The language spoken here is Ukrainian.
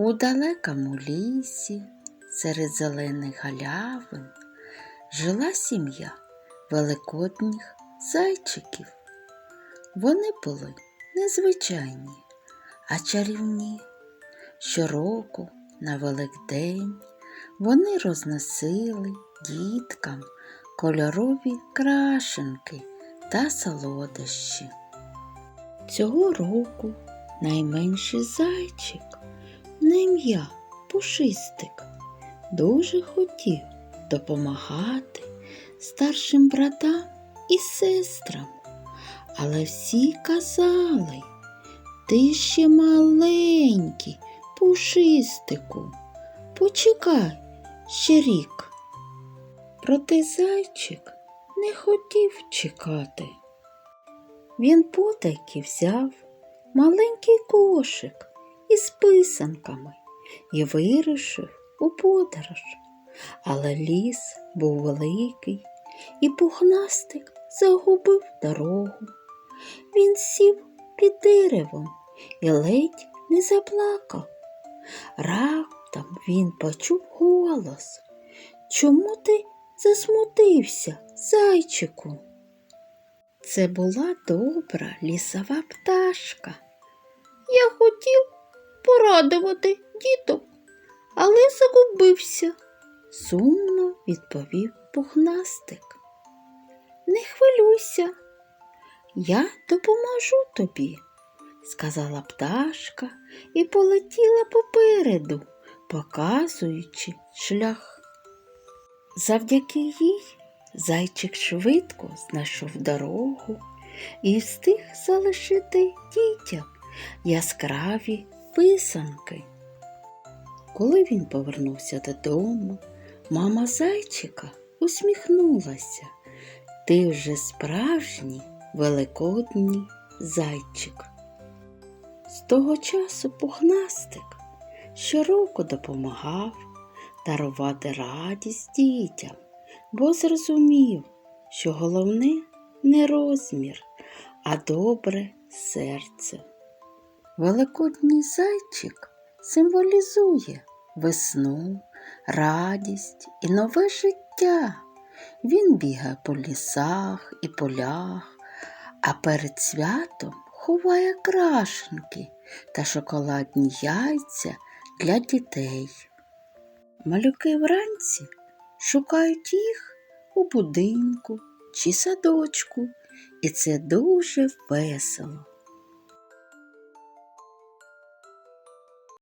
У далекому лісі, серед зелених галявин, жила сім'я великодніх зайчиків. Вони були незвичайні, а чарівні. Щороку на Великдень вони розносили діткам кольорові крашенки та солодощі. Цього року найменший зайчик на ім'я Пушистик дуже хотів допомагати старшим братам і сестрам, але всі казали, ти ще маленький, пушистику, почекай ще рік. Проте зайчик не хотів чекати. Він потайки взяв маленький кошик із писанками і вирушив у подорож. Але ліс був великий, і пухнастик загубив дорогу. Він сів під деревом і ледь не заплакав. Раптом він почув голос. Чому ти засмутився, зайчику? Це була добра лісова пташка. Я хотів порадувати діток, але загубився, сумно відповів пухнастик. Не хвилюйся, я допоможу тобі, сказала пташка і полетіла попереду, показуючи шлях. Завдяки їй зайчик швидко знайшов дорогу і встиг залишити дітям яскраві писанки. Коли він повернувся додому, мама зайчика усміхнулася. Ти вже справжній великодній зайчик. З того часу пухнастик щороку допомагав дарувати радість дітям, бо зрозумів, що головне не розмір, а добре серце. Великодній зайчик символізує весну, радість і нове життя. Він бігає по лісах і полях, а перед святом ховає крашенки та шоколадні яйця для дітей. Малюки вранці шукають їх у будинку чи садочку, і це дуже весело.